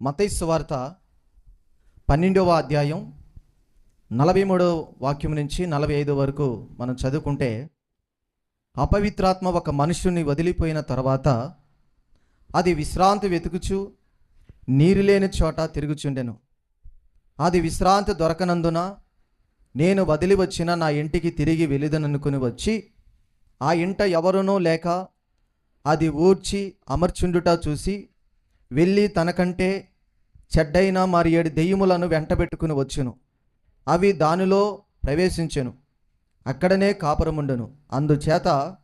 మతైసు వార్త పన్నెండవ అధ్యాయం నలభై మూడవ వాక్యం నుంచి నలభై ఐదు వరకు మనం చదువుకుంటే అపవిత్రాత్మ ఒక మనుషుని వదిలిపోయిన తర్వాత అది విశ్రాంతి వెతుకుచు నీరు లేని చోట తిరుగుచుండెను. అది విశ్రాంతి దొరకనందున నేను వదిలి వచ్చిన నా ఇంటికి తిరిగి వెళ్ళిదననుకుని వచ్చి ఆ ఇంట ఎవరునో లేక అది ఊడ్చి అమర్చుండుట చూసి వెళ్ళి తనకంటే చెడ్డైన మరి ఏడు దెయ్యములను వెంటబెట్టుకుని వచ్చును. అవి దానిలో ప్రవేశించెను. అక్కడనే కాపురముండును. అందుచేత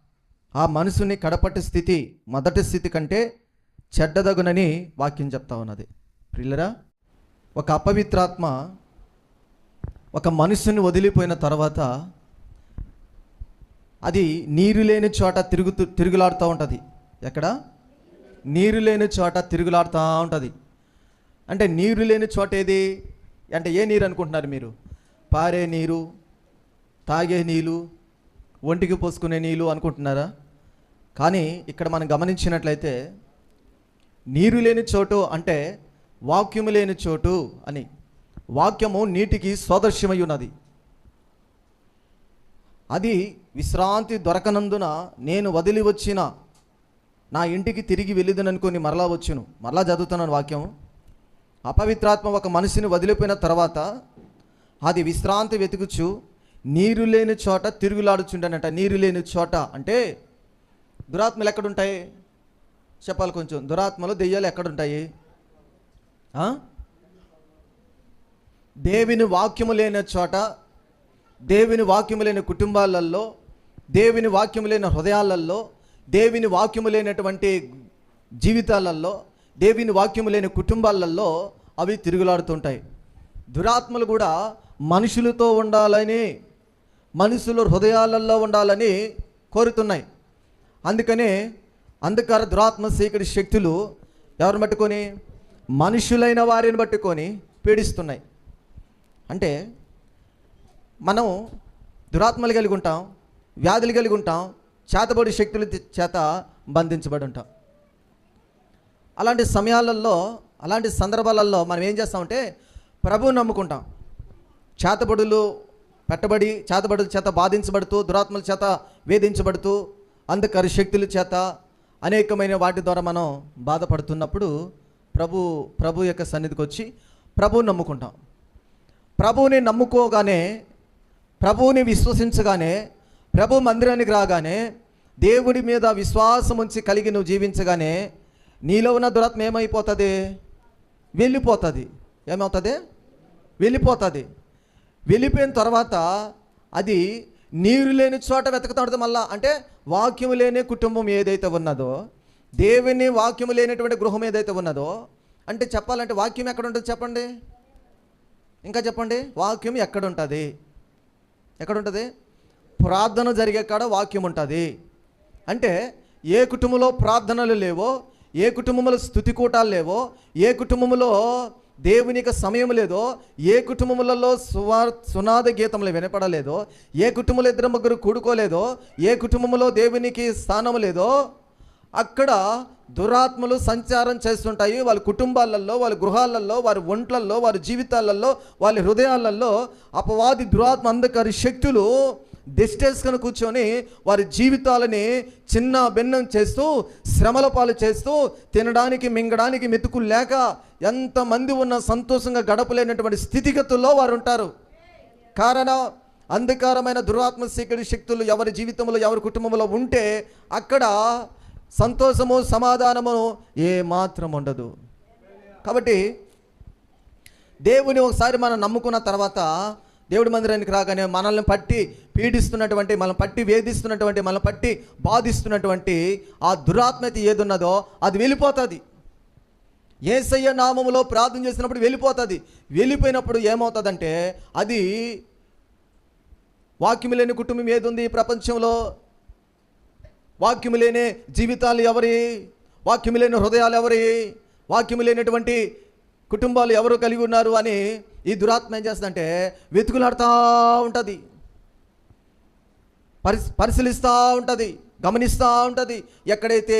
ఆ మనసుని కడపటి స్థితి మొదటి స్థితి కంటే చెడ్డదగునని వాక్యం చెప్తా ఉన్నది. ప్రిల్లరా ఒక అపవిత్రాత్మ ఒక మనుషుని వదిలిపోయిన తర్వాత అది నీరు లేని చోట తిరుగుతూ తిరుగులాడుతూ ఉంటుంది. ఎక్కడ? నీరు లేని చోట తిరుగులాడుతూ ఉంటుంది. అంటే నీరు లేని చోట ఏది? అంటే ఏ నీరు అనుకుంటున్నారు మీరు? పారే నీరు తాగే నీళ్ళు ఒంటికి పోసుకునే నీళ్ళు అనుకుంటున్నారా? కానీ ఇక్కడ మనం గమనించినట్లయితే నీరు లేని చోటు అంటే వాక్యము లేని చోటు అని. వాక్యము నీటికి స్వదర్శ్యమై ఉన్నది. అది విశ్రాంతి దొరకనందున నేను వదిలి వచ్చిన నా ఇంటికి తిరిగి వెళ్ళిదననుకొని మరలా వచ్చును. మరలా చదువుతున్నాను వాక్యం అపవిత్రాత్మ ఒక మనిషిని వదిలిపోయిన తర్వాత అది విశ్రాంతి వెతుకుచు నీరు లేని చోట తిరుగులాడుచుండనట. నీరు లేని చోట అంటే దురాత్మలు ఎక్కడుంటాయి? చెప్పాలి కొంచెం. దురాత్మలు దెయ్యాలు ఎక్కడుంటాయి? ఆ? దేవుని వాక్యము లేని చోట దేవుని వాక్యము లేని కుటుంబాలలో దేవుని వాక్యము లేని హృదయాలలో దేవుని వాక్యము లేనటువంటి జీవితాలలో దేవుని వాక్యము లేని కుటుంబాలలో అవి తిరుగులాడుతుంటాయి. దురాత్మలు కూడా మనుషులతో ఉండాలని మనుషుల హృదయాలలో ఉండాలని కోరుతున్నాయి. అందుకనే అంధకార దురాత్మ సీకటి శక్తులు ఎవరిని పట్టుకొని? మనుషులైన వారిని పట్టుకొని పీడిస్తున్నాయి. అంటే మనం దురాత్మలు కలిగి ఉంటాం వ్యాధులు కలిగి ఉంటాం చేతబడి శక్తుల చేత బంధించబడి ఉంటాం. అలాంటి సమయాలలో అలాంటి సందర్భాలలో మనం ఏం చేస్తామంటే ప్రభువు నమ్ముకుంటాం. చేతబడులు పెట్టబడి చేతబడుల చేత బాధించబడుతూ దురాత్మల చేత వేధించబడుతూ అంధకార శక్తుల చేత అనేకమైన వాటి ద్వారా మనం బాధపడుతున్నప్పుడు ప్రభు ప్రభు యొక్క సన్నిధికి వచ్చి ప్రభువు నమ్ముకుంటాం. ప్రభువుని నమ్ముకోగానే ప్రభువుని విశ్వసించగానే ప్రభు మందిరానికి రాగానే దేవుడి మీద విశ్వాసం ఉంచి కలిగి నువ్వు జీవించగానే నీలో ఉన్న దురాత్మ ఏమైపోతుంది? వెళ్ళిపోతుంది. ఏమవుతుంది? వెళ్ళిపోతుంది. వెళ్ళిపోయిన తర్వాత అది నీరు లేని చోట వెతకతాడు మళ్ళా. అంటే వాక్యం లేని కుటుంబం ఏదైతే ఉన్నదో దేవుని వాక్యం లేనటువంటి గృహం ఏదైతే ఉన్నదో అంటే చెప్పాలంటే వాక్యం ఎక్కడ ఉంటుంది చెప్పండి? ఇంకా చెప్పండి? వాక్యం ఎక్కడ ఉంటుంది? ఎక్కడ ఉంటుంది? ప్రార్థన జరిగే కాడ వాక్యం ఉంటుంది. అంటే ఏ కుటుంబంలో ప్రార్థనలు లేవో ఏ కుటుంబంలో స్థుతి కూటాలు లేవో ఏ కుటుంబంలో దేవునికి సమయం లేదో ఏ కుటుంబములలో సువార్ సునాద గీతములు వినపడలేదో ఏ కుటుంబంలో ఇద్దరు ముగ్గురు కూడుకోలేదో ఏ కుటుంబంలో దేవునికి స్థానం లేదో అక్కడ దురాత్మలు సంచారం చేస్తుంటాయి. వాళ్ళ కుటుంబాలలో వాళ్ళ గృహాలలో వారి ఒంట్లల్లో వారి జీవితాలలో వాళ్ళ హృదయాలలో అపవాది దురాత్మ అంధకారి శక్తులు డిస్టెన్స్గా కూర్చొని వారి జీవితాలని చిన్న భిన్నం చేస్తూ శ్రమల పాలు చేస్తూ తినడానికి మింగడానికి మెతుకు లేక ఎంతమంది ఉన్న సంతోషంగా గడపలేనటువంటి స్థితిగతుల్లో వారు ఉంటారు కారణం అంధకారమైన దురాత్మ శీకరి శక్తులు ఎవరి జీవితంలో ఎవరి కుటుంబంలో ఉంటే అక్కడ సంతోషము సమాధానము ఏ మాత్రం ఉండదు. కాబట్టి దేవుని ఒకసారి మనం నమ్ముకున్న తర్వాత దేవుడి మందిరానికి రాగానే మనల్ని పట్టి పీడిస్తున్నటువంటి మనల్ని పట్టి వేధిస్తున్నటువంటి మనల్ని పట్టి బాధిస్తున్నటువంటి ఆ దురాత్మత ఏదున్నదో అది వెళ్ళిపోతుంది. ఏసయ్య నామములో ప్రార్థన చేసినప్పుడు వెళ్ళిపోతుంది. వెళ్ళిపోయినప్పుడు ఏమవుతుందంటే అది వాక్యము లేని కుటుంబం ఏది ఉంది ఈ ప్రపంచంలో? వాక్యము లేని జీవితాలు ఎవరి? వాక్యము లేని హృదయాలు ఎవరి? వాక్యము లేనటువంటి కుటుంబాలు ఎవరు కలిగి ఉన్నారు అని ఈ దురాత్మ ఏం చేస్తుందంటే వెతుకులాడుతూ ఉంటుంది. పరిశ్ పరిశీలిస్తూ ఉంటుంది గమనిస్తూ ఉంటుంది. ఎక్కడైతే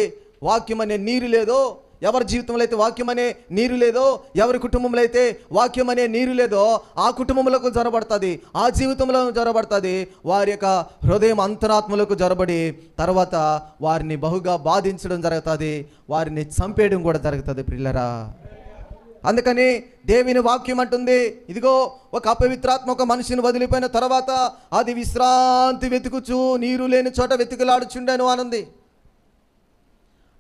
వాక్యం అనే నీరు లేదో ఎవరి జీవితంలో అయితే వాక్యం అనే నీరు లేదో ఎవరి కుటుంబంలో అయితే వాక్యం అనే నీరు లేదో ఆ కుటుంబంలోకి జ్వరబడుతుంది ఆ జీవితంలో జ్వరబడుతుంది వారి యొక్క హృదయం అంతరాత్మలకు జ్వరబడి తర్వాత వారిని బహుగా బాధించడం జరుగుతుంది వారిని చంపేయడం కూడా జరుగుతుంది పిల్లరా అందుకని దేవుని వాక్యం అంటుంది ఇదిగో ఒక అపవిత్రాత్మ ఒక మనిషిని వదిలిపోయిన తర్వాత అది విశ్రాంతి వెతుకుచు నీరు లేని చోట వెతుకులాడుచుండెను అనంది.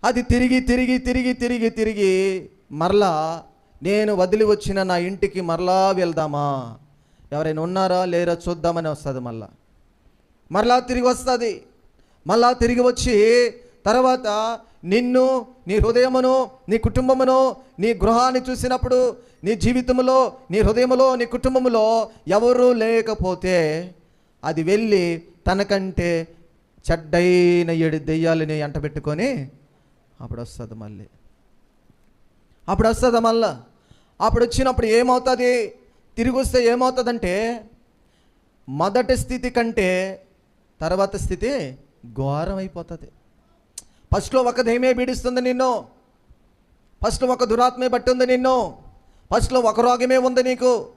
అది తిరిగి తిరిగి తిరిగి తిరిగి తిరిగి మరలా నేను వదిలి వచ్చిన నా ఇంటికి మరలా వెళ్దామా? ఎవరైనా ఉన్నారా? లేరా? చూద్దామని వస్తుంది మళ్ళా. మరలా తిరిగి వస్తుంది. మళ్ళా తిరిగి వచ్చి తర్వాత నిన్ను నీ హృదయమును నీ కుటుంబమును నీ గృహాన్ని చూసినప్పుడు నీ జీవితంలో నీ హృదయములో నీ కుటుంబములో ఎవరూ లేకపోతే అది వెళ్ళి తనకంటే చెడ్డైన ఏడు దెయ్యాలని ఎంట పెట్టుకొని అప్పుడు వస్తుంది మళ్ళీ. అప్పుడు వస్తుంది మళ్ళా. అప్పుడు వచ్చినప్పుడు ఏమవుతుంది? తిరిగి వస్తే ఏమవుతుందంటే మొదటి స్థితి కంటే తర్వాత స్థితి ఘోరమైపోతుంది. ఫస్ట్లో ఒక దయమే పీడిస్తుంది నిన్ను. ఫస్ట్లో ఒక దురాత్మే బట్టి ఉంది నిన్ను. ఫస్ట్లో ఒక రోగమే ఉంది నీకు.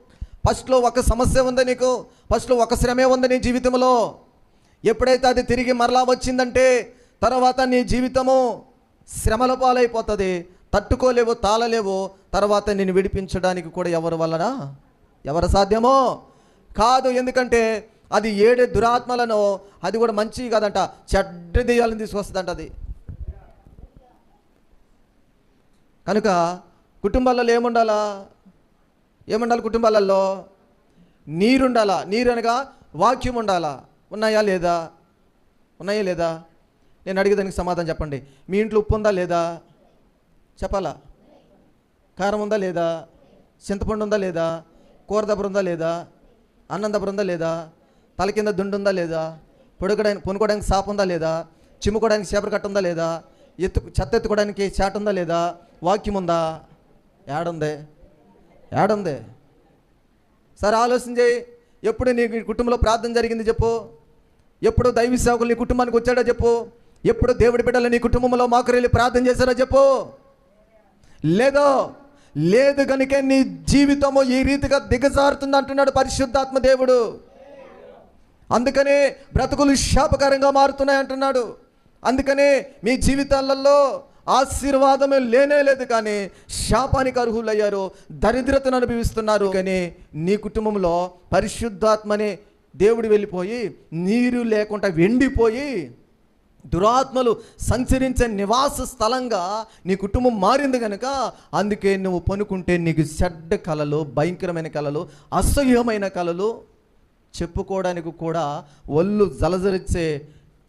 ఫస్ట్లో ఒక సమస్య ఉంది నీకు. ఫస్ట్లో ఒక శ్రమే ఉంది నీ జీవితంలో. ఎప్పుడైతే అది తిరిగి మరలా వచ్చిందంటే తర్వాత నీ జీవితము శ్రమల పాలైపోతుంది. తట్టుకోలేవు తాళలేవు. తర్వాత నేను విడిపించడానికి కూడా ఎవరి వలన? ఎవరు సాధ్యమో? కాదు ఎందుకంటే అది ఏడు దురాత్మలను అది కూడా మంచి కాదంట. చెడ్డ దెయ్యాలను తీసుకొస్తుందంట అది. కనుక కుటుంబాలలో ఏముండాలా? ఏముండాలి కుటుంబాలలో? నీరుండాలా? నీరు అనగా వాక్యం ఉండాలా? ఉన్నాయా లేదా? ఉన్నాయా లేదా? నేను అడిగేదానికి సమాధానం చెప్పండి. మీ ఇంట్లో ఉప్పు ఉందా లేదా? చెప్పాలా? కారం ఉందా లేదా? చింతపండు ఉందా లేదా? కూర దబ్బర ఉందా లేదా? అన్నం దబ్బర ఉందా లేదా? తల కింద దుండు ఉందా లేదా? పొడుకోవడానికి పొనుకోవడానికి సాపు ఉందా లేదా? చిమ్ముకోవడానికి చేపలు కట్ట ఉందా లేదా? ఎత్తు చెత్త ఎత్తుకోవడానికి చాట ఉందా లేదా? వాక్యం ఉందా? ఏడుంది. ఏడుంది. సరే ఆలోచన చేయి. ఎప్పుడు నీ కుటుంబంలో ప్రార్థన జరిగింది చెప్పు. ఎప్పుడు దైవ సేవకులు నీ కుటుంబానికి వచ్చాడో చెప్పు. ఎప్పుడు దేవుడి బిడ్డలు నీ కుటుంబంలో మాకురెళ్ళి ప్రార్థన చేశారో చెప్పు. లేదో. లేదు కనుక నీ జీవితము ఈ రీతిగా దిగజారుతుంది అంటున్నాడు పరిశుద్ధాత్మ దేవుడు. అందుకనే బ్రతుకులు శాపకరంగా మారుతున్నాయి అంటున్నాడు. అందుకనే మీ జీవితాలలో ఆశీర్వాదమే లేనే లేదు కానీ శాపానికి అర్హులయ్యారు దరిద్రతను అనుభవిస్తున్నారు కానీ నీ కుటుంబంలో పరిశుద్ధాత్మనే దేవుడు వెళ్ళిపోయి నీరు లేకుండా వెండిపోయి దురాత్మలు సంచరించే నివాస స్థలంగా నీ కుటుంబం మారింది కనుక అందుకే నువ్వు పనుకుంటే నీకు చెడ్డ కళలు భయంకరమైన కళలు అసహ్యమైన కళలు చెప్పుకోవడానికి కూడా ఒళ్ళు జలజరిచ్చే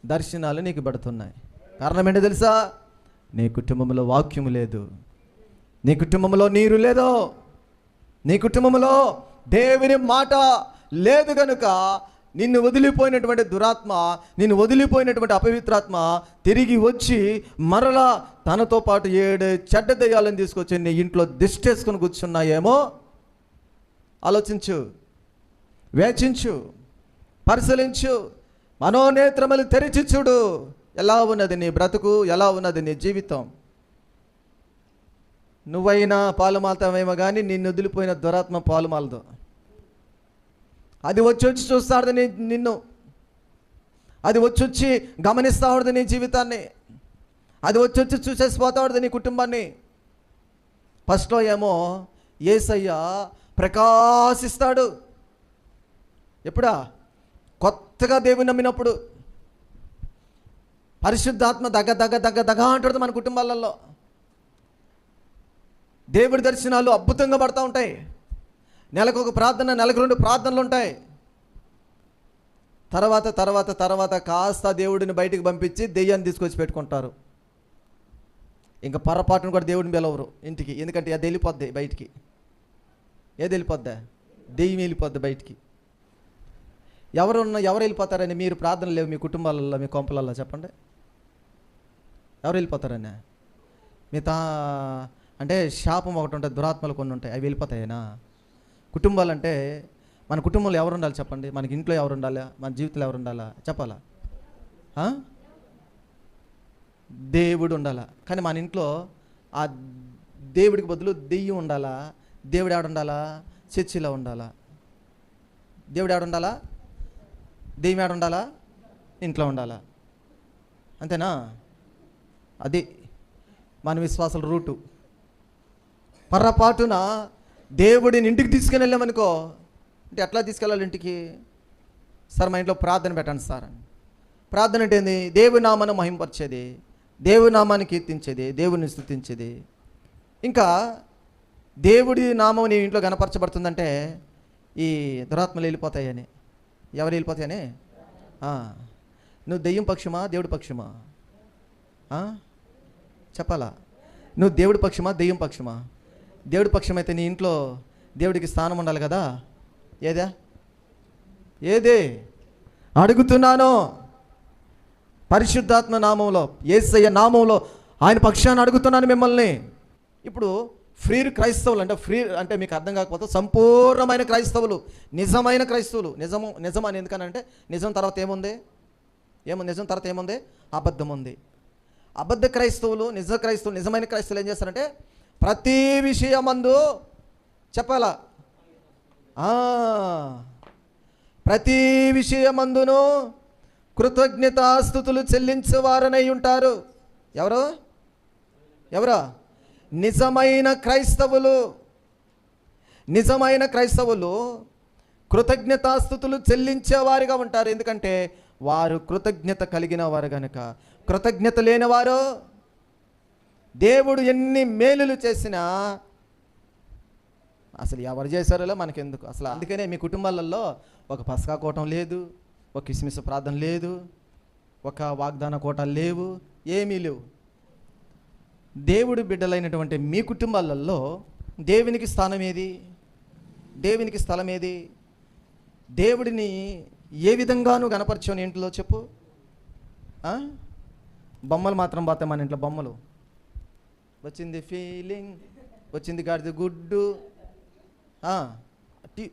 దర్శనాలు నీకు పడుతున్నాయి. కారణం ఏంటో తెలుసా? నీ కుటుంబంలో వాక్యము లేదు. నీ కుటుంబంలో నీరు లేదు. నీ కుటుంబంలో దేవుని మాట లేదు కనుక నిన్ను వదిలిపోయినటువంటి దురాత్మ నిన్ను వదిలిపోయినటువంటి అపవిత్రాత్మ తిరిగి వచ్చి మరలా తనతో పాటు ఏడు చెడ్డ దయ్యాలను తీసుకొచ్చి నీ ఇంట్లో దిష్టేసుకుని కూర్చున్నాయేమో? ఆలోచించు. వేచించు. పరిశీలించు. మనోనేత్రములు తెరిచి చూడు. ఎలా ఉన్నది నీ బ్రతుకు? ఎలా ఉన్నది నీ జీవితం? నువ్వైనా పాలుమాలతావేమో కానీ నిన్ను వదిలిపోయిన దురాత్మ పాలుమాలదు. అది వచ్చి వచ్చి చూస్తాడు నీ నిన్ను. అది వచ్చి వచ్చి గమనిస్తాడు నీ జీవితాన్ని. అది వచ్చి వచ్చి చూసేసి పోతాడు నీ కుటుంబాన్ని. ఫస్ట్లో ఏమో ఏసయ్య ప్రకాశిస్తాడు. ఎప్పుడా? కొత్తగా దేవుని నమ్మినప్పుడు పరిశుద్ధాత్మ దగ్గ దగ్గ దగ్గ దగ్గ అంటుంది మన కుటుంబాలలో. దేవుడి దర్శనాలు అద్భుతంగా పడతా ఉంటాయి. నెలకు ఒక ప్రార్థన నెలకు రెండు ప్రార్థనలు ఉంటాయి. తర్వాత తర్వాత తర్వాత కాస్త దేవుడిని బయటికి పంపించి దెయ్యాన్ని తీసుకొచ్చి పెట్టుకుంటారు. ఇంకా పొరపాటును కూడా దేవుడిని పిలవరు ఇంటికి. ఎందుకంటే అది వెళ్ళిపోద్ది బయటికి. ఏది వెళ్ళిపోద్దా? దెయ్యం వెళ్ళిపోద్ది బయటికి. ఎవరు ఉన్న ఎవరు వెళ్ళిపోతారని మీరు ప్రార్థన లేవు మీ కుటుంబాలలో మీ కొంపలలో చెప్పండి. ఎవరు వెళ్ళిపోతారని? మీ తా అంటే శాపం ఒకటి ఉంటుంది దురాత్మలు కొన్ని ఉంటాయి అవి వెళ్ళిపోతాయేనా? కుటుంబాలు అంటే మన కుటుంబంలో ఎవరు ఉండాలి చెప్పండి? మనకి ఇంట్లో ఎవరు ఉండాలా? మన జీవితంలో ఎవరు ఉండాలా? చెప్పాలా? దేవుడు ఉండాలా? కానీ మన ఇంట్లో ఆ దేవుడికి బదులు దెయ్యం ఉండాలా? దేవుడు ఆడుండాలా చర్చిలో ఉండాలా? దేవుడు ఆడుండాలా ఉండాలా? దెయ్యం మేడ ఉండాలా? ఇంట్లో ఉండాలా? అంతేనా? అది మన విశ్వాసాల రూటు. పర్రపాటున దేవుడిని ఇంటికి తీసుకుని వెళ్ళామనుకో అంటే ఎట్లా తీసుకెళ్ళాలి ఇంటికి? సార్ మా ఇంట్లో ప్రార్థన పెట్టండి సార్ అని. ప్రార్థన అంటే ఏంది? దేవుని నామాన్ని మహింపరిచేది దేవుని నామాన్ని కీర్తించేది దేవుని స్థుతించేది. ఇంకా దేవుడి నామం నీ ఇంట్లో కనపరచబడుతుందంటే ఈ దురాత్మలు వెళ్ళిపోతాయని. ఎవరు వెళ్ళిపోతేనే నువ్వు దెయ్యం పక్షమా దేవుడి పక్షమా? చెప్పాలా? నువ్వు దేవుడి పక్షమా దెయ్యం పక్షమా? దేవుడి పక్షమైతే నీ ఇంట్లో దేవుడికి స్థానం ఉండాలి కదా? ఏదా? ఏదే? అడుగుతున్నాను. పరిశుద్ధాత్మ నామంలో ఏసయ్య నామంలో ఆయన పక్షాన్ని అడుగుతున్నాను మిమ్మల్ని. ఇప్పుడు ఫ్రీ క్రైస్తవులు అంటే ఫ్రీ అంటే మీకు అర్థం కాకపోతే సంపూర్ణమైన క్రైస్తవులు నిజమైన క్రైస్తవులు. నిజము నిజం అని ఎందుకనంటే నిజం తర్వాత ఏముంది? ఏముంది నిజం తర్వాత ఏముంది? అబద్ధం ఉంది అబద్ధ క్రైస్తవులు నిజ క్రైస్తవులు నిజమైన క్రైస్తవులు ఏం చేస్తారంటే ప్రతి విషయమందు చెప్పాలా? ప్రతి విషయమందును కృతజ్ఞతాస్థుతులు చెల్లించేవారనై ఉంటారు. ఎవరు? ఎవరా? నిజమైన క్రైస్తవులు నిజమైన క్రైస్తవులు కృతజ్ఞతాస్థుతులు చెల్లించేవారుగా ఉంటారు. ఎందుకంటే వారు కృతజ్ఞత కలిగిన వారు గనుక. కృతజ్ఞత లేనివారు దేవుడు ఎన్ని మేలులు చేసినా అసలు ఎవరు చేశారో మనకెందుకు? అసలు అందుకనే మీ కుటుంబాలలో ఒక పసకా కూటం లేదు ఒక కిస్మిస్ ప్రార్థన లేదు ఒక వాగ్దాన కోటం లేవు ఏమీ లేవు. దేవుడు బిడ్డలైనటువంటి మీ కుటుంబాలలో దేవునికి స్థానం ఏది? దేవునికి స్థలం ఏది? దేవుడిని ఏ విధంగానూ గనపరచావు ఇంట్లో చెప్పు. బొమ్మలు మాత్రం పోతాయి మన ఇంట్లో బొమ్మలు. వచ్చింది ఫీలింగ్ వచ్చింది గాడిది గుడ్డు.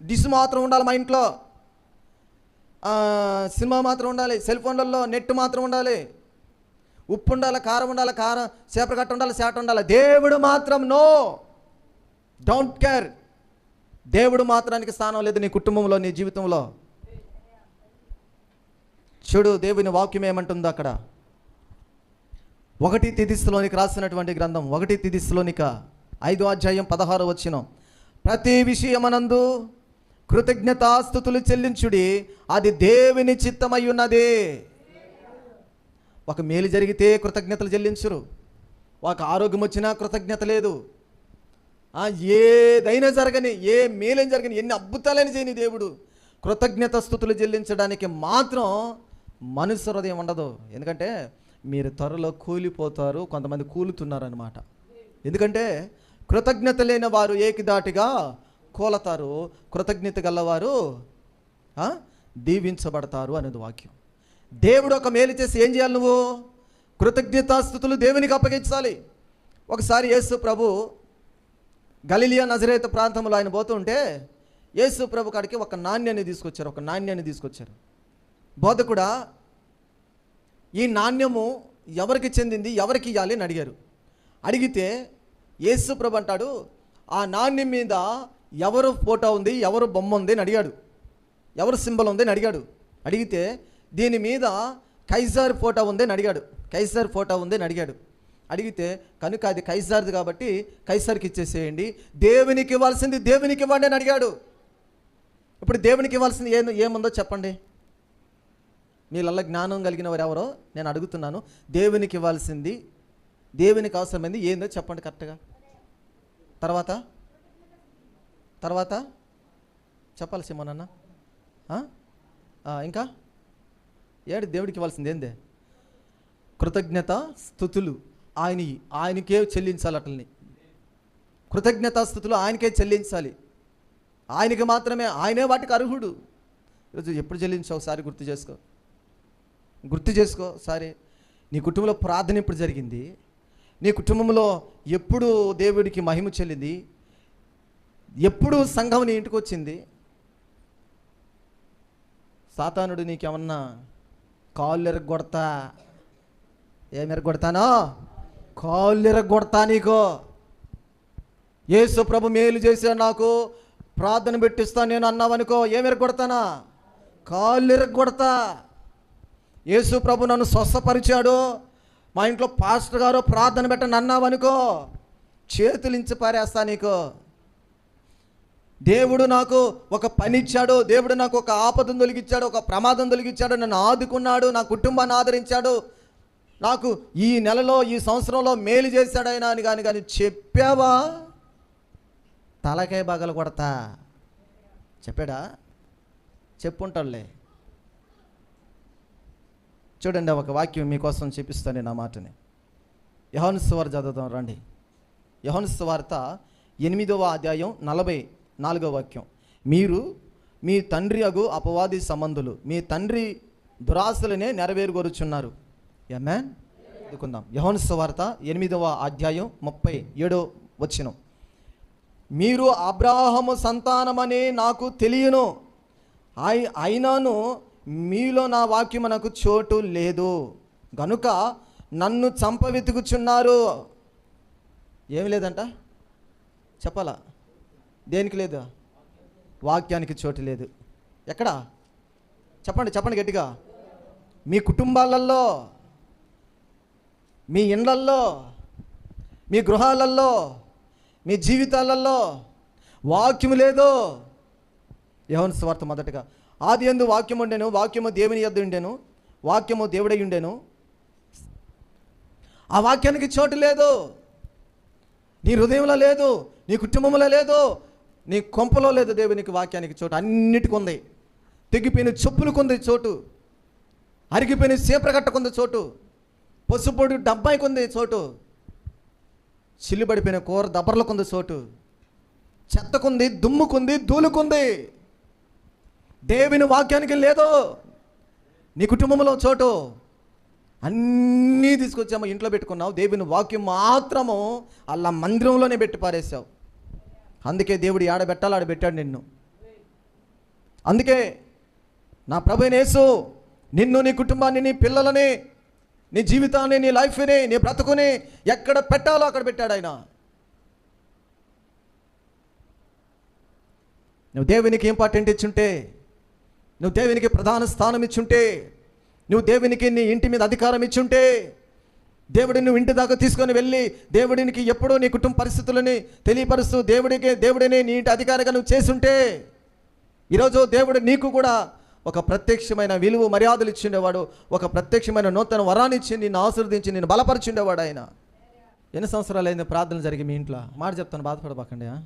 డిష్ మాత్రం ఉండాలి మా ఇంట్లో. సినిమా మాత్రం ఉండాలి సెల్ ఫోన్లలో నెట్ మాత్రం ఉండాలి. ఉప్పు ఉండాలి కారం ఉండాలి కారం చేప కట్ట ఉండాలి చేట ఉండాలి? దేవుడు మాత్రం నో. డోంట్ కేర్ దేవుడు మాత్రానికి స్థానం లేదు నీ కుటుంబంలో నీ జీవితంలో. చూడు దేవుని వాక్యం ఏమంటుందో అక్కడ. ఒకటి తిదిస్సులోనికి రాసినటువంటి గ్రంథం ఒకటి తిదిస్సులోనిక ఐదో అధ్యాయం పదహారు వచ్చిన ప్రతి విషయమనందు కృతజ్ఞతాస్థుతులు చెల్లించుడి అది దేవుని చిత్తమై ఉన్నది. ఒక మేలు జరిగితే కృతజ్ఞతలు చెల్లించరు. ఒక ఆరోగ్యం వచ్చినా కృతజ్ఞత లేదు. ఏదైనా జరగని ఏ మేలేం జరగని ఎన్ని అద్భుతాలైన చేయని దేవుడు కృతజ్ఞత స్థుతులు చెల్లించడానికి మాత్రం మనసు హృదయం ఉండదు. ఎందుకంటే మీరు త్వరలో కూలిపోతారు కొంతమంది కూలుతున్నారు అనమాట ఎందుకంటే కృతజ్ఞత లేని వారు ఏకిదాటిగా కూలతారు కృతజ్ఞత గలవారు దీవించబడతారు అనేది వాక్యం. దేవుడు ఒక మేలు చేసి ఏం చేయాలి నువ్వు? కృతజ్ఞతాస్థుతులు దేవునికి అప్పగించాలి. ఒకసారి యేసు ప్రభు గలిలియా నజరేత ప్రాంతంలో ఆయన పోతుంటే యేసు ప్రభు కాడికి ఒక నాణ్యాన్ని తీసుకొచ్చారు ఒక నాణ్యాన్ని తీసుకొచ్చారు. బోధకుడా ఈ నాణ్యము ఎవరికి చెందింది ఎవరికి ఇవ్వాలి అని అడిగారు. అడిగితే యేసు ప్రభు అంటాడు ఆ నాణ్యం మీద ఎవరు ఫోటో ఉంది ఎవరు బొమ్మ ఉంది అని అడిగాడు. ఎవరు సింబల్ ఉంది అని అడిగాడు. అడిగితే దీని మీద కైజార్ ఫోటో ఉందని అని అడిగాడు. కైజార్ ఫోటో ఉందని అని అడిగాడు. అడిగితే కనుక అది కైజార్ది కాబట్టి కైసార్కి ఇచ్చేసేయండి. దేవునికి ఇవ్వాల్సింది దేవునికి ఇవ్వండి అని అడిగాడు. ఇప్పుడు దేవునికి ఇవ్వాల్సింది ఏ ఏముందో చెప్పండి. మీళ్ళ జ్ఞానం కలిగిన వారు ఎవరో నేను అడుగుతున్నాను. దేవునికి ఇవ్వాల్సింది దేవునికి అవసరమైంది ఏందో చెప్పండి కరెక్ట్గా. తర్వాత? తర్వాత? చెప్పాలి సిమోనన్న ఇంకా? ఏడు దేవుడికి ఇవ్వాల్సింది ఏందే? కృతజ్ఞత స్థుతులు. ఆయన ఆయనకే చెల్లించాలి అట్లని. కృతజ్ఞత స్థుతులు ఆయనకే చెల్లించాలి. ఆయనకి మాత్రమే ఆయనే వాటికి అర్హుడు. ఈరోజు ఎప్పుడు చెల్లించావు? ఒకసారి గుర్తు చేసుకో. గుర్తు చేసుకో సరే నీ కుటుంబంలో ప్రార్థన ఎప్పుడు జరిగింది? నీ కుటుంబంలో ఎప్పుడు దేవుడికి మహిమ చెల్లింది? ఎప్పుడు సంఘం నీ ఇంటికి వచ్చింది? సాతానుడు నీకేమన్నా కాళ్ళు ఎరగొడతా ఏమి ఎరగొడతానో? కాళ్ళు ఎరగొడతా నీకో. యేసు ప్రభు మేలు చేశాడు నాకు ప్రార్థన పెట్టిస్తాను నేను అన్నావనుకో ఏమి కొడతానా కాళ్ళు ఎరగొడతా యేసు ప్రభు నన్ను స్వస్థపరిచాడు. మా ఇంట్లో పాస్టర్ గారు ప్రార్థన పెట్టని అన్నావనుకో చేతులు ఇంచి పారేస్తా నీకు. దేవుడు నాకు ఒక పని ఇచ్చాడు దేవుడు నాకు ఒక ఆపదను తొలగించాడు ఒక ప్రమాదం తొలగించాడు నన్ను ఆదుకున్నాడు నా కుటుంబాన్ని ఆదరించాడు. నాకు ఈ నెలలో ఈ సంవత్సరంలో మేలు చేశాడు ఆయన అని కానీ కానీ చెప్పావా? తలకాయ బగలు కొడతా. చెప్పాడా? చెప్పుంటాడులే. చూడండి ఒక వాక్యం మీకోసం చూపిస్తాను నా మాటని. యహోను సువార్త చదువుతాం రండి. యహోను వార్త ఎనిమిదవ అధ్యాయం నలభై నాలుగవ వాక్యం. మీరు మీ తండ్రి అగు అపవాది సంబంధులు మీ తండ్రి దురాశలనే నెరవేరుగొరుచున్నారు. ఎమ్మాన్ అందుకుందాం యహోను సువార్త ఎనిమిదవ అధ్యాయం ముప్పై ఏడో వచ్చినం మీరు అబ్రాహము సంతానమని నాకు తెలియను. అయి అయినాను మీలో నా వాక్యమునకు చోటు లేదు. గనుక నన్ను చంప వెతుకుచున్నారు. ఏమి లేదంట? చెప్పాలా? దేనికి లేదు? వాక్యానికి చోటు లేదు. ఎక్కడ? చెప్పండి చెప్పండి గట్టిగా. మీ కుటుంబాలలో మీ ఇండ్లల్లో మీ గృహాలలో మీ జీవితాలలో వాక్యము లేదు. యవన స్వార్థ మొదటగా. ఆది ఎందు వాక్యం ఉండేను వాక్యము దేవుని యద్దు ఉండేను వాక్యము దేవుడై ఉండేను. ఆ వాక్యానికి చోటు లేదు. నీ హృదయంలో లేదు నీ కుటుంబంలో లేదు నీ కొంపలో లేదు దేవునికి వాక్యానికి చోటు. అన్నిటికి ఉంది. తెగిపోయిన చెప్పులకు ఉంది చోటు. అరిగిపోయిన సీప్రగట్టకుంది చోటు. పసుపొడి డబ్బాయికుంది చోటు. చిల్లుబడిపోయిన కూర దబ్బర్లకుంది చోటు. చెత్తకుంది దుమ్ముకుంది ధూళుకుంది. దేవుని వాక్యానికి లేదో. నీ కుటుంబంలో చోటు. అన్నీ తీసుకొచ్చాము ఇంట్లో పెట్టుకున్నావు. దేవుని వాక్యం మాత్రము అలా మందిరంలోనే పెట్టి పారేసావు అందుకే దేవుడు ఆడ ఆడబెట్టాడు నిన్ను. అందుకే నా ప్రభునేసు నిన్ను నీ కుటుంబాన్ని నీ పిల్లలని నీ జీవితాన్ని నీ లైఫ్ని నీ బ్రతుకుని ఎక్కడ పెట్టాలో అక్కడ పెట్టాడు ఆయన. నువ్వు దేవునికి ఇంపార్టెంట్ ఇచ్చుంటే నువ్వు దేవునికి ప్రధాన స్థానం ఇచ్చుంటే నువ్వు దేవునికి నీ ఇంటి మీద అధికారం ఇచ్చుంటే దేవుడిని నువ్వు ఇంటి దాకా తీసుకొని వెళ్ళి దేవుడినికి ఎప్పుడూ నీ కుటుంబ పరిస్థితులని తెలియపరుస్తూ దేవుడికి దేవుడిని నీ ఇంటి అధికారిగా నువ్వు చేసుంటే ఈరోజు దేవుడు నీకు కూడా ఒక ప్రత్యక్షమైన విలువ మర్యాదలు ఇచ్చిండేవాడు ఒక ప్రత్యక్షమైన నూతన వరాన్ని ఇచ్చి నిన్ను ఆశీర్దించి నిన్ను బలపరిచిండేవాడు ఆయన. ఎన్ని సంవత్సరాలు అయింది ప్రార్థన జరిగి మీ ఇంట్లో? మాట చెప్తాను బాధపడబాకండి ఆ?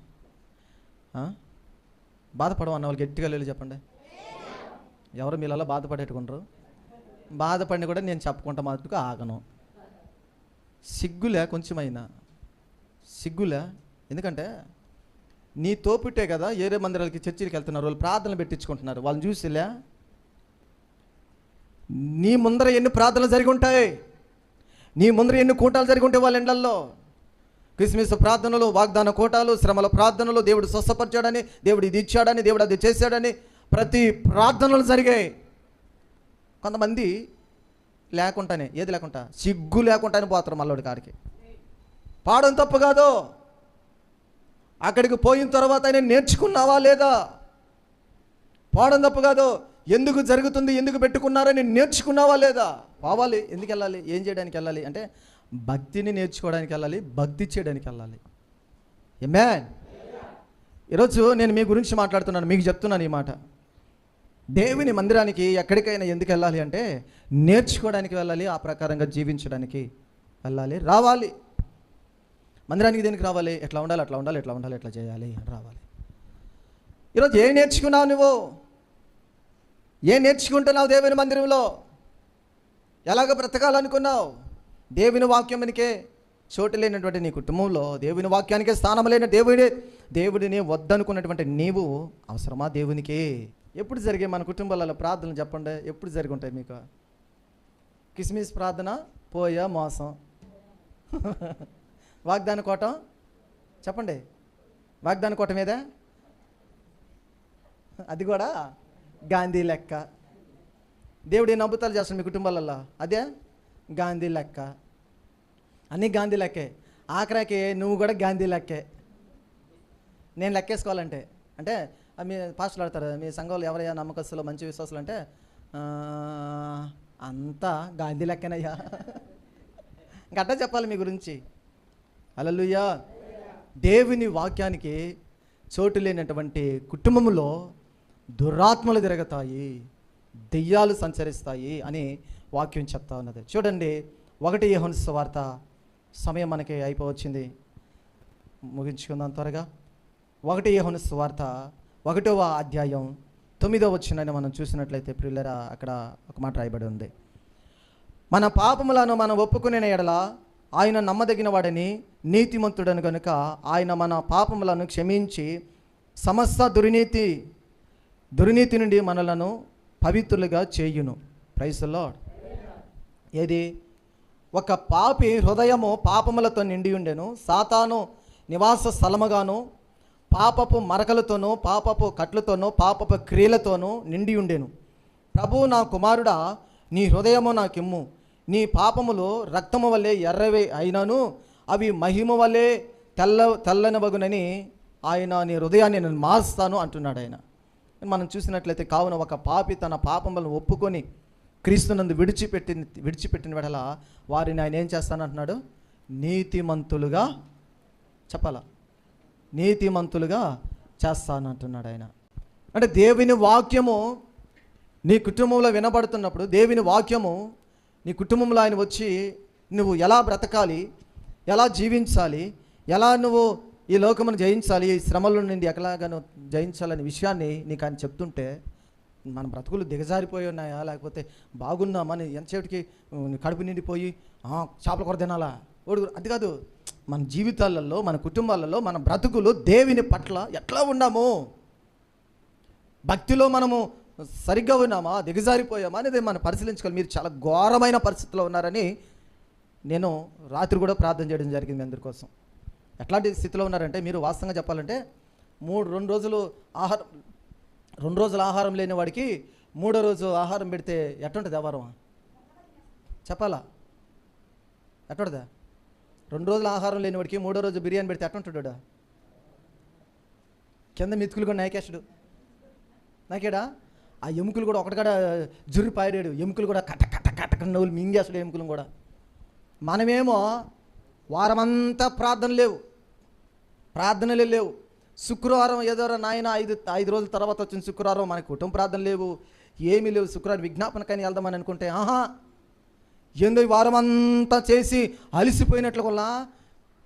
ఆ? బాధపడమన్న వాళ్ళు గట్టిగా లేదు చెప్పండి. ఎవరు మీలలో బాధపడేట్టుకుంటారు? బాధపడిన కూడా నేను చెప్పుకుంటా మటుకు ఆగను. సిగ్గులే కొంచెమైనా. సిగ్గులే ఎందుకంటే నీ తోపుట్టే కదా ఏరే మందిరాలకి చర్చిలకి వెళ్తున్నారు. వాళ్ళు ప్రార్థనలు పెట్టించుకుంటున్నారు. వాళ్ళని చూసిలే నీ ముందర ఎన్ని ప్రార్థనలు జరిగి ఉంటాయి? నీ ముందర ఎన్ని కూటాలు జరిగి ఉంటాయి వాళ్ళ ఎండల్లో క్రిస్మస్ ప్రార్థనలు వాగ్దాన కూటాలు శ్రమల ప్రార్థనలు దేవుడు స్వస్థపరిచాడని దేవుడు ఇది ఇచ్చాడని దేవుడు అది చేశాడని ప్రతి ప్రార్థనలు జరిగాయి. కొంతమంది లేకుండానే ఏది లేకుండా సిగ్గు లేకుండానే పోతారు మల్లోడి కాడికి. పాడడం తప్పు కాదు అక్కడికి పోయిన తర్వాత ఆయన నేర్చుకున్నావా లేదా? పాడడం తప్పు కాదు ఎందుకు జరుగుతుంది ఎందుకు పెట్టుకున్నారో నేను నేర్చుకున్నావా లేదా? పోవాలి ఎందుకు వెళ్ళాలి ఏం చేయడానికి వెళ్ళాలి? అంటే భక్తిని నేర్చుకోవడానికి వెళ్ళాలి భక్తి చేయడానికి వెళ్ళాలి. మ్యాన్ ఈరోజు నేను మీ గురించి మాట్లాడుతున్నాను మీకు చెప్తున్నాను ఈ మాట. దేవుని మందిరానికి ఎక్కడికైనా ఎందుకు వెళ్ళాలి అంటే నేర్చుకోవడానికి వెళ్ళాలి ఆ ప్రకారంగా జీవించడానికి వెళ్ళాలి రావాలి. మందిరానికి దేనికి రావాలి? ఎట్లా ఉండాలి అట్లా ఉండాలి ఎట్లా ఉండాలి ఎట్లా చేయాలి అని రావాలి. ఈరోజు ఏం నేర్చుకున్నావు నువ్వు? ఏం నేర్చుకుంటున్నావు దేవుని మందిరంలో? ఎలాగ బ్రతకాలనుకున్నావు? దేవుని వాక్యమునికే చోటు లేనటువంటి నీ కుటుంబంలో దేవుని వాక్యానికే స్థానం లేని దేవుడే దేవుడిని వద్దనుకున్నటువంటి నీవు అవసరమా దేవునికి? ఎప్పుడు జరిగే మన కుటుంబాలలో ప్రార్థనలు చెప్పండి? ఎప్పుడు జరిగి ఉంటాయి మీకు? కిస్మిస్ ప్రార్థన పోయా మోసం. వాగ్దాన కోటం? చెప్పండి. వాగ్దాన కోట మీద అది కూడా గాంధీ లెక్క. దేవుడు ఎన్ని అద్భుతాలు చేస్తాడు మీ కుటుంబాలలో? అదే గాంధీ లెక్క. అన్నీ గాంధీ లెక్కే. ఆఖరాకి నువ్వు కూడా గాంధీ లెక్కే. నేను లెక్కేసుకోవాలంటే. అంటే మీ పాస్టర్లు ఆడతారు మీ సంఘంలో ఎవరయ్యా నమ్మకస్తులు మంచి విశ్వాసులు అంటే అంతా గాంధీ లెక్కనయ్యా. గట్ట చెప్పాలి మీ గురించి. అలలుయ్యా దేవుని వాక్యానికి చోటు లేనటువంటి కుటుంబంలో దురాత్మలు తిరగతాయి దెయ్యాలు సంచరిస్తాయి అని వాక్యం చెప్తా ఉన్నది. చూడండి ఒకటి యోహాను వార్త సమయం మనకి అయిపోవచ్చింది. ముగించుకుందాం త్వరగా. ఒకటి యోహాను వార్త ఒకటవ అధ్యాయం తొమ్మిదవ వచ్చినని మనం చూసినట్లయితే ప్రిల్లరా అక్కడ ఒక మాట రాయబడి ఉంది. మన పాపములను మనం ఒప్పుకునే ఎడల ఆయన నమ్మదగిన వాడని నీతిమంతుడని కనుక ఆయన మన పాపములను క్షమించి సమస్త దుర్నీతి దుర్నీతి నుండి మనలను పవిత్రులుగా చేయును. ప్రైసులో ఏది? ఒక పాపి హృదయము పాపములతో నిండి ఉండెను. సాతాను నివాస స్థలముగాను పాపపు మరకలతోనూ పాపపు కట్లతోనూ పాపపు క్రియలతోనూ నిండి ఉండేను. ప్రభు నా కుమారుడా నీ హృదయము నాకిమ్ము. నీ పాపములు రక్తము వల్లే ఎర్రవే అయినను అవి మహిమ వల్లే తెల్ల బగునని ఆయన నీ హృదయాన్ని నేను మారుస్తాను అంటున్నాడు ఆయన. మనం చూసినట్లయితే కావున ఒక పాపి తన పాపములను ఒప్పుకొని క్రీస్తునందు విడిచిపెట్టిన విడిచిపెట్టిన వెడల వారిని ఆయన ఏం చేస్తానంటున్నాడు? నీతిమంతులుగా చెప్పాలా. నీతిమంతులుగా చేస్తానంటున్నాడు ఆయన. అంటే దేవుని వాక్యము నీ కుటుంబంలో వినబడుతున్నప్పుడు దేవుని వాక్యము నీ కుటుంబంలో ఆయన వచ్చి నువ్వు ఎలా బ్రతకాలి ఎలా జీవించాలి ఎలా నువ్వు ఈ లోకమును జయించాలి ఈ శ్రమల నుండి ఎలాగాను జయించాలనే విషయాన్ని నీకు ఆయన చెప్తుంటే మన బ్రతుకులు దిగజారిపోయి ఉన్నాయా లేకపోతే బాగున్నామని అని ఎంతసేపటికి కడుపు నిండిపోయి చేపల కూర తినాలా? ఓడు అది కాదు. మన జీవితాలలో మన కుటుంబాలలో మన బ్రతుకులు దేవుని పట్ల ఎట్లా ఉన్నాము? భక్తిలో మనము సరిగ్గా ఉన్నామా? దిగజారిపోయామా? అనేది మనం పరిశీలించుకోవాలి. మీరు చాలా ఘోరమైన పరిస్థితిలో ఉన్నారని నేను రాత్రి కూడా ప్రార్థన చేయడం జరిగింది మీ అందరి కోసం. ఎట్లాంటి స్థితిలో ఉన్నారంటే మీరు వాస్తవంగా చెప్పాలంటే మూడు రెండు రోజులు ఆహారం రెండు రోజులు ఆహారం లేని వాడికి మూడో రోజు ఆహారం పెడితే ఎట్టుంటుంది వ్యవహారం? చెప్పాలా? ఎట్టుంటుందా? రెండు రోజులు ఆహారం లేని వాడికి మూడో రోజు బిర్యానీ పెడితే ఎట్టుంటాడు కింద మెతుకులు కూడా నాయకేశుడు. నాకేడా? ఆ ఎముకలు కూడా ఒకటికాడ జుర్రి పాడాడు ఎముకలు కూడా కట్ట కట్ట కట్ట నవ్వులు మింగేస్తాడు ఎముకలు కూడా. మనమేమో వారమంతా ప్రార్థన లేవు. ప్రార్థనలే లేవు. శుక్రవారం ఏదో నాయన ఐదు ఐదు రోజుల తర్వాత వచ్చిన శుక్రవారం మనకి కుటుంబ ప్రార్థన లేవు. ఏమీ లేవు. శుక్రవారం విజ్ఞాపన కానీ వెళ్దామని అనుకుంటే ఆహా! ఏందో ఈ వారం అంతా చేసి అలసిపోయినట్లు వల్ల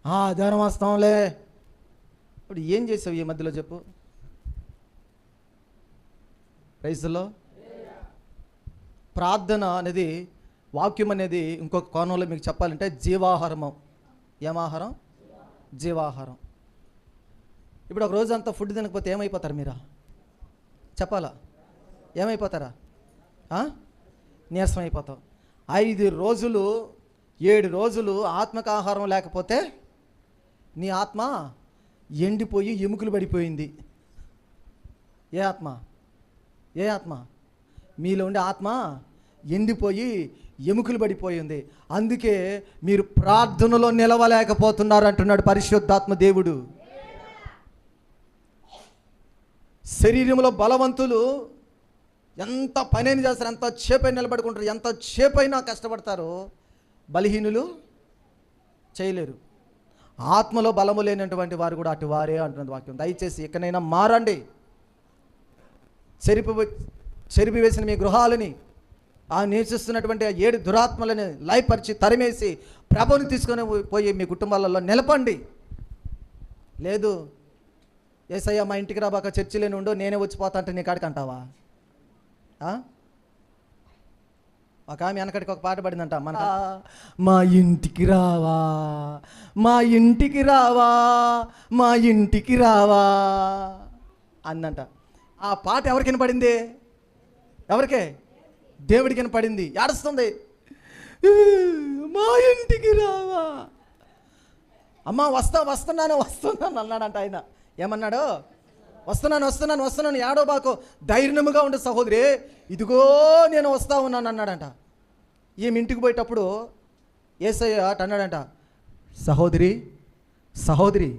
ఆధారం వస్తాంలే ఇప్పుడు ఏం చేసావు ఈ మధ్యలో చెప్పు. రైతులో ప్రార్థన అనేది వాక్యం అనేది ఇంకొక కోణంలో మీకు చెప్పాలంటే జీవాహారము. ఏమాహారం? జీవాహారం. ఇప్పుడు ఒక రోజు అంతా ఫుడ్ తినకపోతే ఏమైపోతారు మీరా? చెప్పాలా? ఏమైపోతారా? నీరసం అయిపోతావు. ఐదు రోజులు ఏడు రోజులు ఆత్మక ఆహారం లేకపోతే నీ ఆత్మ ఎండిపోయి ఎముకలు పడిపోయింది. ఏ ఆత్మ? ఏ ఆత్మ? మీలో ఉండే ఆత్మ ఎండిపోయి ఎముకలు పడిపోయింది. అందుకే మీరు ప్రార్థనలో నిలవలేకపోతున్నారు అంటున్నాడు పరిశుద్ధాత్మ దేవుడు. శరీరంలో బలవంతులు ఎంత పనైనా చేస్తారు ఎంత చేపైనా నిలబడుకుంటారు ఎంత చేపైనా కష్టపడతారు బలహీనులు చేయలేరు. ఆత్మలో బలము లేనటువంటి వారు కూడా అటు వారే అంటున్నది వాక్యం. దయచేసి ఎక్కడైనా మారండి. చెరిపి చెరిపి వేసిన మీ గృహాలని ఆ నివసిస్తున్నటువంటి ఏడు దురాత్మలని లయపరిచి తరిమేసి ప్రభుని తీసుకొని పోయి మీ కుటుంబాలలో నిలపండి. లేదు ఏసయ్య మా ఇంటికి రాబాక చర్చిలేని ఉండో నేనే వచ్చిపోతా అంటే నీ కాడికి అంటావా? ఒక ఆమె వెనకడికి ఒక పాట పడిందంట మన మా ఇంటికి రావా మా ఇంటికి రావా మా ఇంటికి రావా అందంట ఆ పాట ఎవరికి వినపడింది? ఎవరికే? దేవుడికి వినపడింది. ఏడుస్తుంది? మా ఇంటికి రావా. అమ్మా వస్తా వస్తున్నాను వస్తున్నాను అన్నాడంట ఆయన. ఏమన్నాడు? వస్తున్నాను వస్తున్నాను వస్తున్నాను ఏడో బాకు ధైర్యముగా ఉండే సహోదరి. ఇదిగో నేను వస్తా ఉన్నాను అన్నాడంట. ఈమె ఇంటికి పోయేటప్పుడు ఏసయ్య అటు అన్నాడంట సహోదరి సహోదరి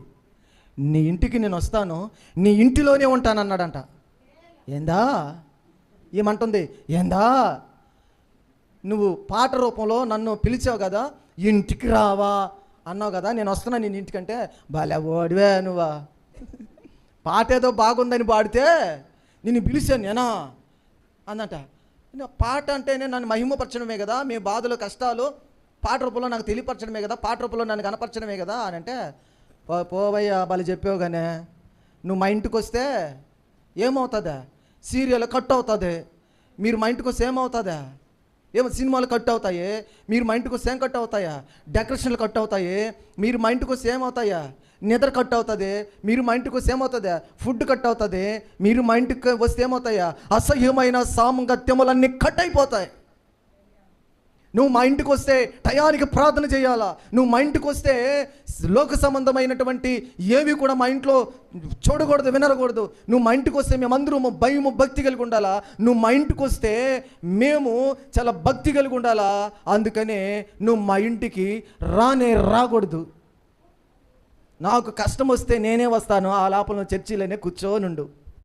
నీ ఇంటికి నేను వస్తాను నీ ఇంటిలోనే ఉంటాను అన్నాడంట. ఏందా? ఏమంటుంది ఏందా? నువ్వు పాట రూపంలో నన్ను పిలిచావు కదా ఇంటికి రావా అన్నావు కదా నేను వస్తున్నా నేను ఇంటికంటే భలే ఓడివే నువ్వా. పాట ఏదో బాగుందని పాడితే నిన్ను పిలిచాను నేనా? అన్నట. పాట అంటేనే నన్ను మహిమపరచడమే కదా మీ బాధలు కష్టాలు పాట రూపంలో నాకు తెలియపరచడమే కదా పాట రూపంలో నన్ను కనపరచడమే కదా అని అంటే "పో- పోవయ్యా బలి చెప్పావు కానీ నువ్వు మా ఇంటికి వస్తే ఏమవుతుందా? సీరియల్ కట్ అవుతుంది? మీరు మా ఇంటికి వస్తే ఏమవుతుందా? ఏమో సినిమాలు కట్ అవుతాయి? మీరు మా ఇంటికి వస్తే ఏం కట్ అవుతాయా? డెకరేషన్లు కట్ అవుతాయి? మీరు మా ఇంటికి వస్తే ఏమవుతాయా? నిద్ర కట్ అవుతుంది మీరు మా ఇంటికి వస్తే ఏమవుతుంది? ఫుడ్ కట్ అవుతుంది మీరు మా ఇంటికి వస్తే ఏమవుతాయా? అసహ్యమైన సాంగత్యములన్నీ కట్ అయిపోతాయి. నువ్వు మా ఇంటికి వస్తే టయానికి ప్రార్థన చేయాలా? నువ్వు మా ఇంటికి వస్తే లోక సంబంధమైనటువంటి ఏవి కూడా మా ఇంట్లో చూడకూడదు వినరకూడదు. నువ్వు మా ఇంటికి వస్తే మేమందరూ భయము భక్తి కలిగి ఉండాలా? నువ్వు మా ఇంటికి వస్తే మేము చాలా భక్తి కలిగి ఉండాలా? అందుకనే నువ్వు మా ఇంటికి రానే రాకూడదు. నాకు కష్టం వస్తే నేనే వస్తాను ఆ లోపల చర్చిలోనే కూర్చోనుండు.